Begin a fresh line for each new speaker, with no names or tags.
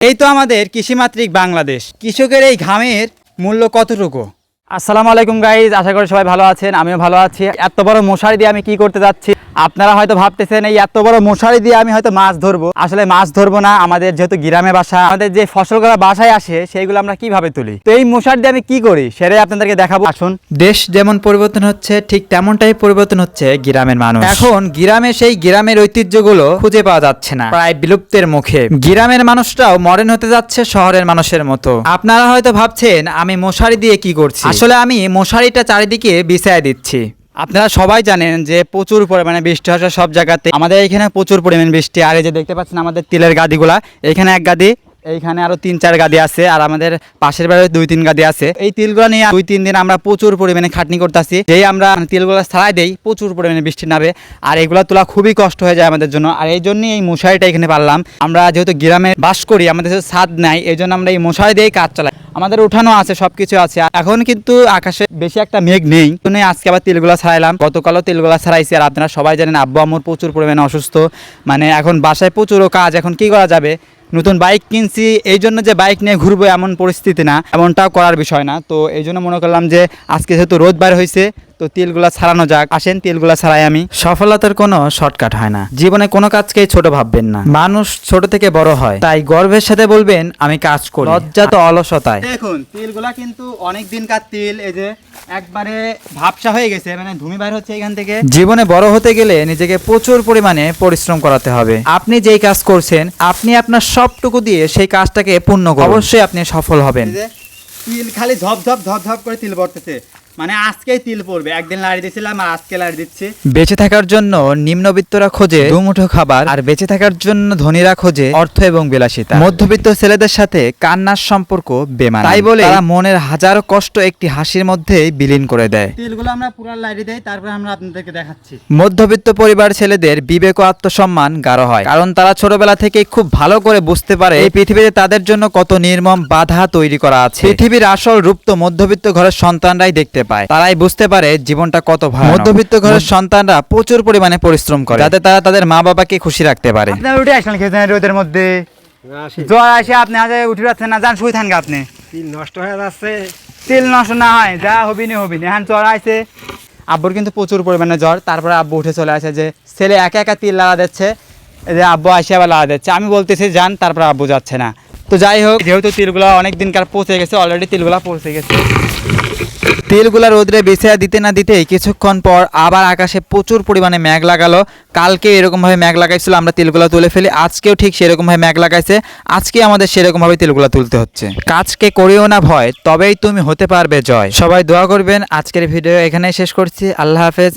এই তো আমাদের কৃষিমাত্রিক বাংলাদেশ। কৃষকের এই ঘামের মূল্য কতটুকু? আসসালামু আলাইকুম গাইজ আশা করি সবাই ভালো আছেন, আমিও ভালো আছি। এত বড় মশারি দিয়ে আমি কি করতে যাচ্ছি? আপনারা হয়তো ভাবতেছেন এই এত বড় মশারি দিয়ে আমি হয়তো মাছ ধরবো। আসলে মাছ ধরবো না আমাদের যেহেতু গ্রামে বাসা আমাদের যে ফসল ফসলগুলো বাসায় আসে সেইগুলো আমরা কীভাবে তুলি? তো এই মশারি দিয়ে আমি কি করি? সেটাই আপনাদেরকে দেখাবো। আসুন। দেশ যেমন পরিবর্তন হচ্ছে ঠিক তেমনটাই পরিবর্তন হচ্ছে গ্রামের মানুষ। এখন গ্রামে সেই গ্রামের ঐতিহ্যগুলো খুঁজে পাওয়া যাচ্ছে না। প্রায় বিলুপ্তের মুখে। গ্রামের মানুষরাও মডার্ন হতে যাচ্ছে শহরের মানুষের মতো। আপনারা হয়তো ভাবছেন আমি মশারি দিয়ে কি করছি? আসলে আমি মশারিটা চারিদিকে বিছায় দিচ্ছি। আপনারা সবাই জানেন যে প্রচুর পরিমাণে বৃষ্টি হয় সব জায়গাতে। আমাদের এখানে প্রচুর পরিমাণে বৃষ্টি। আর এই যে দেখতে পাচ্ছেন আমাদের তিলের গাদিগুলা। এখানে এক গাদি এইখানে আরও তিন চার গাদি আছে, আর আমাদের পাশের বাড়ি দুই তিন গাদি আছে। এই তিলগুলো নিয়ে দুই তিন দিন আমরা প্রচুর পরিমাণে খাটনি করতেছি। যেই আমরা তিলগুলো ছাড়াই দেই, প্রচুর পরিমাণে বৃষ্টি নামে, আর এগুলো তোলা খুবই কষ্ট হয়ে যায় আমাদের জন্য। আর এই জন্যই এই মশারিটা এখানে পারলাম। আমরা যেহেতু গ্রামে বাস করি, আমাদের ছাদ নাই, এই জন্য আমরা এই মশারি দিয়েই কাজ চালাই। আমাদের উঠানো আছে, সবকিছু আছে। এখন কিন্তু আকাশে বেশি একটা মেঘ নেই। জন্য আজকে আবার তিলগুলা ছাড়াইলাম। গতকালও তিলগুলা ছাড়াইছি, আর আপনারা সবাই জানেন, আব্বু আম্মুর প্রচুর পরিমাণে অসুস্থ। মানে এখন বাসায় প্রচুরও কাজ, এখন কি করা যাবে? নতুন বাইক কিনছি, এই জন্য যে বাইক নিয়ে ঘুরবো এমন পরিস্থিতি না, এমনটাও করার বিষয় না। তো এই জন্য মনে করলাম যে, আজকে যেহেতু রোদ বার হয়েছে তো তিলগুলা ছাড়ানো যাক। আসেন তিলগুলা ছাড়াই আমি। সফলতার কোনো শর্টকাট হয় না। জীবনে কোনো কাজকেই ছোট ভাববেন না। মানুষ ছোট থেকে বড় হয়। তাই গর্বের সাথে বলবেন আমি কাজ করি। লজ্জা তো অলসতায়। দেখুন তিলগুলা কিন্তু অনেক দিনকার তিল এই যে একবারে ভাবসা হয়ে গেছে মানে ধুমি বাইর হচ্ছে এখান থেকে। জীবনে বড় হতে গেলে নিজেকে প্রচুর পরিমাণে পরিশ্রম করাতে হবে। আপনি যেই কাজ করছেন আপনি আপনার সবটুকু দিয়ে সেই কাজটাকে পূর্ণ করুন। অবশ্যই আপনি সফল হবেন। তিল খালি ঝপ ঝপ ঝপ ঝপ করে তিল পড়তেছে মানে আজকেই তিল পড়বে। একদিন লাড়ি দিয়েছিলাম আর আজকে লাড়ি দিচ্ছি। বেঁচে থাকার জন্য নিম্নবিত্তরা খোঁজে দুমুঠো খাবার আর বেঁচে থাকার জন্য ধনীরা খোঁজে অর্থ এবং বিলাসিতা। মধ্যবিত্ত ছেলেদের সাথে কান্নার সম্পর্ক বেমান তাই বলে তারা মনের হাজারো কষ্ট একটি হাসির মধ্যে বিলীন করে দেয়। তিলগুলো আমরা পুরো লাড়ি দেই তারপরে আমরা আপনাদেরকে দেখাচ্ছি। মধ্যবিত্ত পরিবার ছেলেদের বিবেক ও আত্মসম্মান গাঢ় হয় কারণ তারা ছোটবেলা থেকে খুব ভালো করে বুঝতে পারে এই পৃথিবীতে তাদের জন্য কত নির্মম বাধা তৈরি করা আছে। পৃথিবীর আসল রূপ তো মধ্যবিত্ত ঘরের সন্তানরাই দেখতে পায়। তারাই বুঝতে পারে জীবনটা কত ভালো মধ্যবিত্ত ঘরের সন্তানরা প্রচুর পরিমাণে পরিশ্রম করে। যাতে তারা তাদের মা বাবাকে খুশি রাখতে পারে। আপনারা উঠে আসলেন খেতে রোদের মধ্যে? জ্বর আসে আপনি আজ উঠে যাচ্ছেন না যান শুয়ে থাকেন আপনি।
তিল নষ্ট হয়ে যাচ্ছে।
তেল নষ্ট না হয় যা হবি নি হবি নি। এখন জ্বর আছে আব্বুর কিন্তু প্রচুর পরিমাণে জ্বর। তারপরে আব্বু উঠে চলে আসে যে ছেলে একা একা তিল লাগা দিচ্ছে। যে আব্বু আসে আবার লাগা দিচ্ছে। আমি বলতেছি যান তারপরে আব্বু যাচ্ছে না। তো যাই হোক যেহেতু তিলগুলো অনেক দিনকার পচে গেছে অলরেডি তিলগুলা পচে গেছে। তেলগুলা রোদরে বেছে দিতে না দিতে কিছুক্ষণ পর আবার আকাশে প্রচুর পরিমাণে ম্যাগ লাগালো। কালকে এরকমভাবে ম্যাগ লাগাইছিল, আমরা তেলগুলা তুলে ফেলি। আজকেও ঠিক সেরকমভাবে ম্যাগ লাগাইছে। আজকে আমাদের সেরকমভাবে তেলগুলা তুলতে হচ্ছে। কাজকে করিও না ভয়, তবেই তুমি হতে পারবে জয়। সবাই দোয়া করবেন। আজকের ভিডিও এখানেই শেষ করছি। আল্লাহ হাফেজ।